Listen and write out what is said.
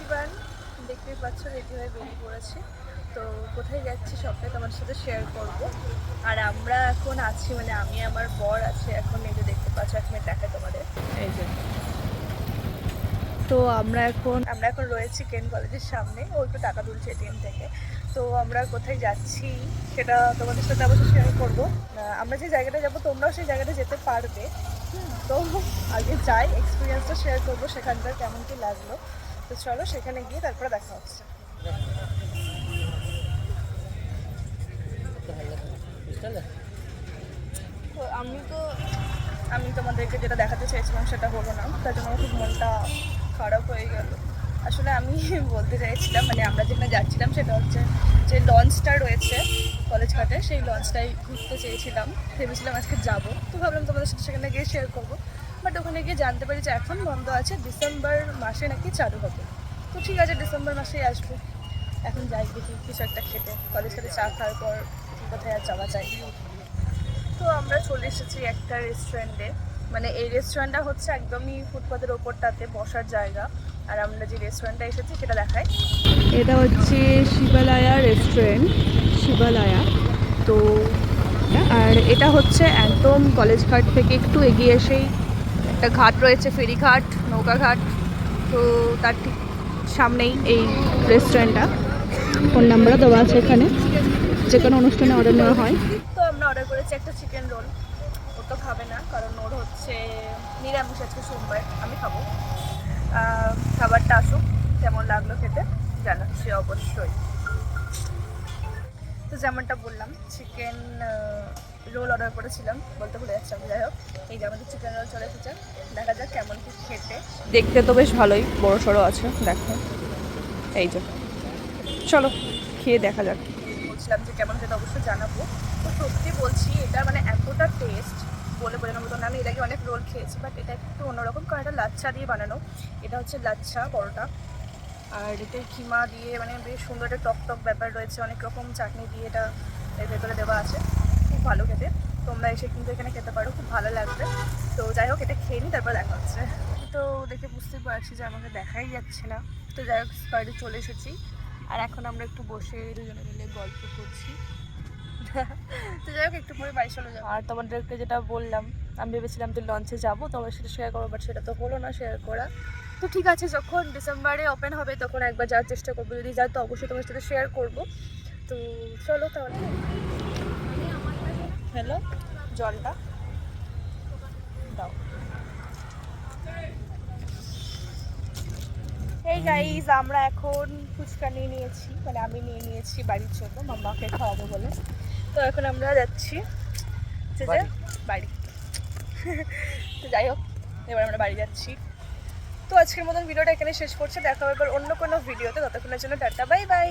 Everyone দেখতেই পাচ্ছ ready হয়ে বেরিয়ে পড়েছি। তো কোথায় যাচ্ছি সবটাই তোমার সাথে শেয়ার করব। আর আমরা এখন আছি মানে আমি আমার বর আছে এখন এই যে দেখতে পাচ্ছ এক মিনিট দেখে তোমাদের। এই যে। তো আমরা এখন আমরা এখন রয়েছি কেন কলেজের সামনে ও একটু টাকা তুলছে এটিএম থেকে। তো আমরা কোথায় যাচ্ছি সেটা তোমাদের সাথে অবশ্যই শেয়ার করব। আমরা যে জায়গাটা যাব তোমরাও সেই জায়গাটা যেতে পারবে। হুম, তো আগে যাই এক্সপিরিয়েন্সটা শেয়ার করব সেখানকার কেমন কি লাগল। তো চলো সেখানে গিয়ে তারপরে দেখা হচ্ছে। আমি তো, আমি তোমাদেরকে যেটা দেখাতে চেয়েছিলাম সেটা হলো না, তার জন্য খুব মনটা খারাপ হয়ে গেল। আসলে আমি বলতে চাইছিলাম মানে আমরা যেখানে যাচ্ছিলাম সেটা হচ্ছে যে লঞ্চটা রয়েছে কলেজ ঘাটে, সেই লঞ্চটাই ঘুরতে চেয়েছিলাম। ভেবেছিলাম আজকে যাব, তো ভাবলাম তোমাদের সাথে সেখানে গিয়ে শেয়ার করব। বাট ওখানে গিয়ে জানতে পারি যে এখন বন্ধ আছে, ডিসেম্বর মাসে নাকি চালু হবে। তো ঠিক আছে, ডিসেম্বর মাসেই আসব। এখন যাই দেখি, কিছু একটা খেতে। কলেজ ঘাটে চা খাওয়ার পর কোথায় আর যাওয়া যায়। তো আমরা চলে এসেছি একটা রেস্টুরেন্টে মানে এই রেস্টুরেন্টটা হচ্ছে একদমই ফুটপাতের ওপরটাতে বসার জায়গা। আর আমরা যে রেস্টুরেন্টটা এসেছি সেটা দেখাই। এটা হচ্ছে শিবালয়া রেস্টুরেন্ট শিবালয়া। তো, আর এটা হচ্ছে একদম কলেজ ঘাট থেকে একটু এগিয়ে এসেই একটা ঘাট রয়েছে ফেরিঘাট নৌকাঘাট তো তার ঠিক সামনেই এই রেস্টুরেন্টটা ফোন নাম্বারও দেওয়া আছে এখানে। যে কোনো অনুষ্ঠানে অর্ডার নেওয়া হয়। তো আমরা অর্ডার করেছি একটা চিকেন রোল ও তো খাবে না, কারণ ওর হচ্ছে নিরামিষ আজকে সোমবার, আমি খাব। খাবারটা আসুক, কেমন লাগল খেতে, জানাচ্ছি অবশ্যই। তো যেমনটা বললাম চিকেন রোল অর্ডার করেছিলাম বলতে ভুলে যাচ্ছি আমি যাই হোক। এই যে আমাদের চিকেন রোল চলে এসেছে দেখা যাক কেমন কি খেতে। দেখতে তো বেশ ভালোই বড় সড়ো আছে দেখো। এই যে চলো খেয়ে দেখা যাক। বলছিলাম যে কেমন খেতে অবশ্যই জানাব। তো সত্যি বলছি এটা মানে এতটা টেস্ট বলে বোঝানোর মতো না আমি এর আগে অনেক রোল খেয়েছি বাট এটা একটু অন্যরকম কারণ এটা লাচ্ছা দিয়ে বানানো। এটা হচ্ছে লাচ্ছা বড়টা আর এতে কিমা দিয়ে মানে বেশ সুন্দর একটা টক টক ব্যাপার রয়েছে অনেক রকম চাটনি দিয়ে এটা এর ভেতরে দেওয়া আছে। খুব ভালো খেতে। তোমরা এসে কিন্তু এখানে খেতে পারো, খুব ভালো লাগবে। তো যাই হোক, এটা খেয়ে নিই, তারপর দেখা হচ্ছে। তো দেখে বুঝতে পারছি যে আমাকে দেখাই যাচ্ছে না। তো যাই হোক বাড়ি চলে এসেছি। আর এখন আমরা একটু বসে দুজনে মিলে গল্প করছি। তো যাই হোক, একটু পরে বাড়ি চলে যাব। আর তোমাদেরকে যেটা বললাম, আমি ভেবেছিলাম যে লঞ্চে যাব তোমার সাথে শেয়ার করব বাট সেটা তো হলো না শেয়ার করা। তো ঠিক আছে, যখন ডিসেম্বরে ওপেন হবে, তখন একবার যাওয়ার চেষ্টা করব। যদি যাই তো অবশ্যই তোমার সাথে শেয়ার করব। তো চলো তাহলে। হ্যালো, জলটা দাও। এই গাইজ আমরা এখন ফুচকা নিয়ে নিয়েছি মানে আমি নিয়ে নিয়েছি বাড়ির জন্য, মাম্মাকে খাওয়াবো বলে। তো এখন আমরা যাচ্ছি বাড়ি। তো যাই হোক, এবার আমরা বাড়ি যাচ্ছি। তো আজকের মতন ভিডিওটা এখানে শেষ করছে, দেখা হবে এবার অন্য কোনো ভিডিওতে, ততক্ষণের জন্য টাটা বাই বাই